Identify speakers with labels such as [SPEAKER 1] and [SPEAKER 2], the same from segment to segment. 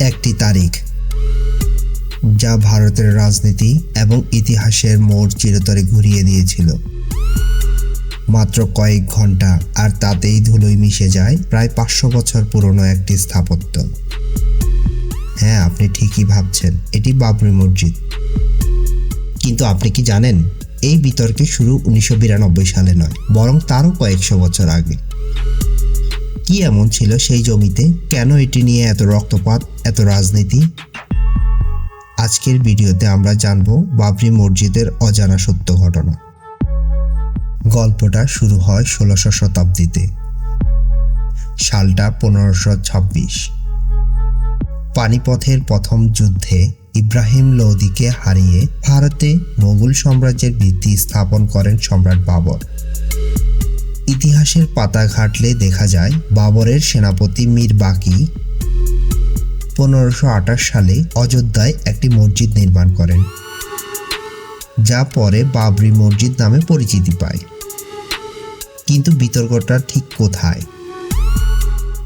[SPEAKER 1] একটি তারিখ, যা ভারতের রাজনীতি এবং ইতিহাসের মোড় চিরতরে ঘুরিয়ে দিয়েছিল। মাত্র কয়েক ঘণ্টা আর তাতেই ধুলোয় মিশে যায় প্রায় পাঁচশো বছর পুরনো একটি স্থাপত্য। হ্যাঁ আপনি ঠিকই ভাবছেন, এটি বাবরি মসজিদ। কিন্তু আপনি কি জানেন, এই বিতর্কে শুরু উনিশশো বিরানব্বই সালে নয়, বরং তারও কয়েকশো বছর আগে। কি এমন ছিল সেই জমিতে? কেন এটি নিয়ে এত রক্তপাত, এত রাজনীতি? আজকের ভিডিওতে আমরা জানব বাবরি মসজিদের অজানা সত্য ঘটনা। গল্পটা শুরু হয় ষোলোশো শতাব্দীতে। সালটা পনেরোশো ছাব্বিশ। পানিপথের প্রথম যুদ্ধে ইব্রাহিম লোদিকে হারিয়ে ভারতে মোগল সাম্রাজ্যের ভিত্তি স্থাপন করেন সম্রাট বাবর। ইতিহাসের পাতা ঘাটলে দেখা যায় বাবরের সেনাপতি মীর বাকি পনেরোশো আঠাশ সালে অযোধ্যায় একটি মসজিদ নির্মাণ করেন, যা পরে বাবরি মসজিদ নামে পরিচিতি পায়। কিন্তু বিতর্কটা ঠিক কোথায়?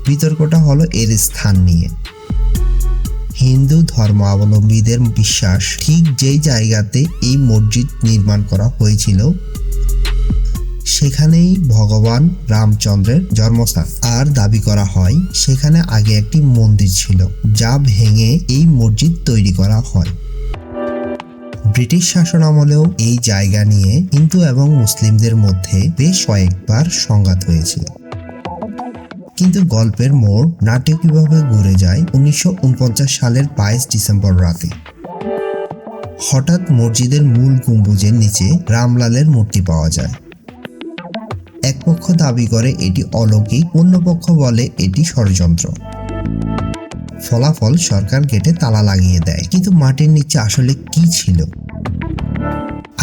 [SPEAKER 1] বিতর্কটা হলো এর স্থান নিয়ে। হিন্দু ধর্মাবলম্বীদের বিশ্বাস ঠিক যেই জায়গাতে এই মসজিদ নির্মাণ করা হয়েছিল সেখানেই ভগবান রামচন্দ্রের জন্মস্থান। আর দাবি করা হয়, সেখানে আগে একটি মন্দির ছিল, যা ভেঙে এই মসজিদ তৈরি করা হয়। ব্রিটিশ শাসন আমলেও এই জায়গা নিয়ে হিন্দু এবং মুসলিমদের মধ্যে বেশ কয়েকবার সংঘাত হয়েছিল। কিন্তু গল্পের মোড় নাটকীয়ভাবে ঘুরে যায় উনিশশো উনপঞ্চাশ সালের বাইশ ডিসেম্বর রাতে। হঠাৎ মসজিদের মূল গম্বুজের নিচে রামলালের মূর্তি পাওয়া যায়। এক পক্ষ দাবি করে এটি অলৌকিক অন্য পক্ষ বলে এটি ষড়যন্ত্র। ফলাফল সরকার গেটে তালা লাগিয়ে দেয়। কিন্তু মাটির নিচে আসলে কি ছিল?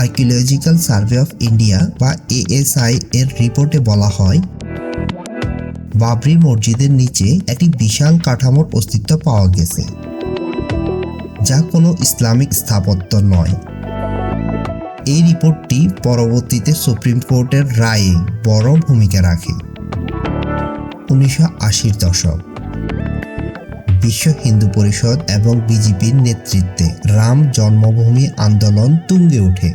[SPEAKER 1] আর্কিওলজিক্যাল সার্ভে অফ ইন্ডিয়া বা এএসআই এর রিপোর্টে বলা হয়, বাবরি মসজিদের নিচে একটি বিশাল কাঠামোর অস্তিত্ব পাওয়া গেছে, যা কোনো ইসলামিক স্থাপত্য নয়। এই রিপোর্টটি পরবর্তীতে সুপ্রিম কোর্টের রায়ে বড় ভূমিকা রাখে। উনিশশো আশির দশক। বিশ্ব হিন্দু পরিষদ এবং বিজেপির নেতৃত্বে রাম জন্মভূমি আন্দোলন তুঙ্গে ওঠে।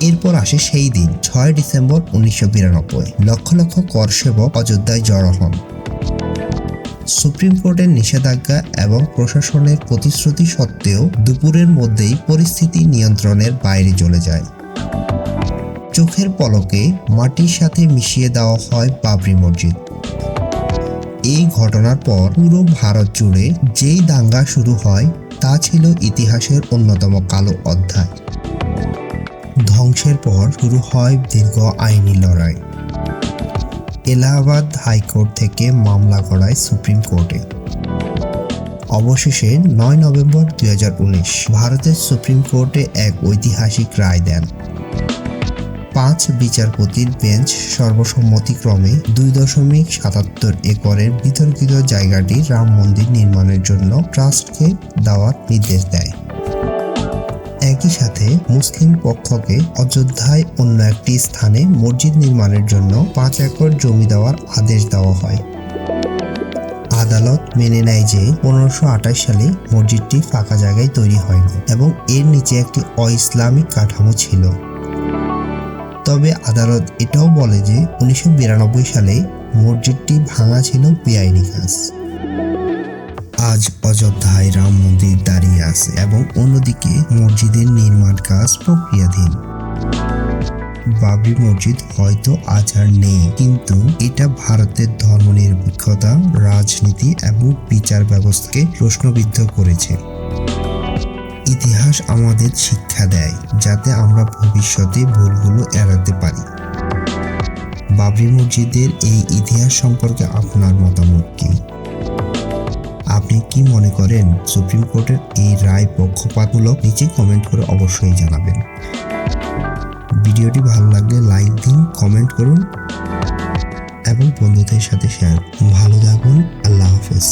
[SPEAKER 1] এরপর আসে সেই দিন, ছয় ডিসেম্বর উনিশশো বিরানব্বই। লক্ষ লক্ষ কর সেবক অযোধ্যায় জড়ো হন। সুপ্রিম কোর্টের নিষেধাজ্ঞা এবং প্রশাসনের প্রতিশ্রুতি সত্ত্বেও দুপুরের মধ্যেই পরিস্থিতি নিয়ন্ত্রণের বাইরে চলে যায়। চোখের পলকে মাটির সাথে মিশিয়ে দেওয়া হয় বাবরি মসজিদ। এই ঘটনার পর পুরো ভারত জুড়ে যেই দাঙ্গা শুরু হয়, তা ছিল ইতিহাসের অন্যতম কালো অধ্যায়। ধ্বংসের পর শুরু হয় দীর্ঘ আইনি লড়াই। এলাহাবাদ হাইকোর্ট থেকে মামলা করায় সুপ্রিম কোর্টে। অবশেষে নয় নভেম্বর দু হাজার উনিশ ভারতের সুপ্রিম কোর্টে এক ঐতিহাসিক রায় দেন। পাঁচ বিচারপতির বেঞ্চ সর্বসম্মতিক্রমে দুই দশমিক সাতাত্তর একরের বিতর্কিত জায়গাটি রাম মন্দির নির্মাণের জন্য ট্রাস্টকে দেওয়ার নির্দেশ দেয়। একই সাথে মুসলিম পক্ষকে অযোধ্যায় অন্য একটি স্থানে মসজিদ নির্মাণের জন্য পাঁচ একর জমি দেওয়ার আদেশ দেওয়া হয়। আদালত মেনে নেয় যে পনেরোশো সালে মসজিদটি ফাঁকা জায়গায় তৈরি হয়নি এবং এর নিচে একটি অ-ইসলামিক কাঠামো ছিল। তবে আদালত এটাও বলে যে উনিশশো বিরানব্বই সালে মসজিদটি ভাঙা ছিল বেআইনি কাজ। আজ অযোধ্যায় রাম মন্দির দাঁড়িয়ে আছে এবং অন্যদিকে মসজিদের নির্মাণ কাজ প্রক্রিয়াধীন। বাবরি মসজিদ হয়তো আজ আর নেই, কিন্তু এটা ভারতের ধর্মনিরপেক্ষতা, রাজনীতি এবং বিচার ব্যবস্থাকে প্রশ্নবিদ্ধ করেছে। ইতিহাস আমাদের শিক্ষা দেয়, যাতে আমরা ভবিষ্যতে ভুলগুলো এড়াতে পারি। বাবরি মসজিদের এই ইতিহাস সম্পর্কে আপনার মতামত কি? আপনি কি মনে করেন সুপ্রিম কোর্টের এই রায় পক্ষপাতমূলক? নিচে কমেন্ট করে অবশ্যই জানাবেন। ভিডিওটি ভালো লাগলে লাইক দিন কমেন্ট করুন এবং বন্ধুদের সাথে শেয়ার ভালো থাকুন, আল্লাহ হাফেজ।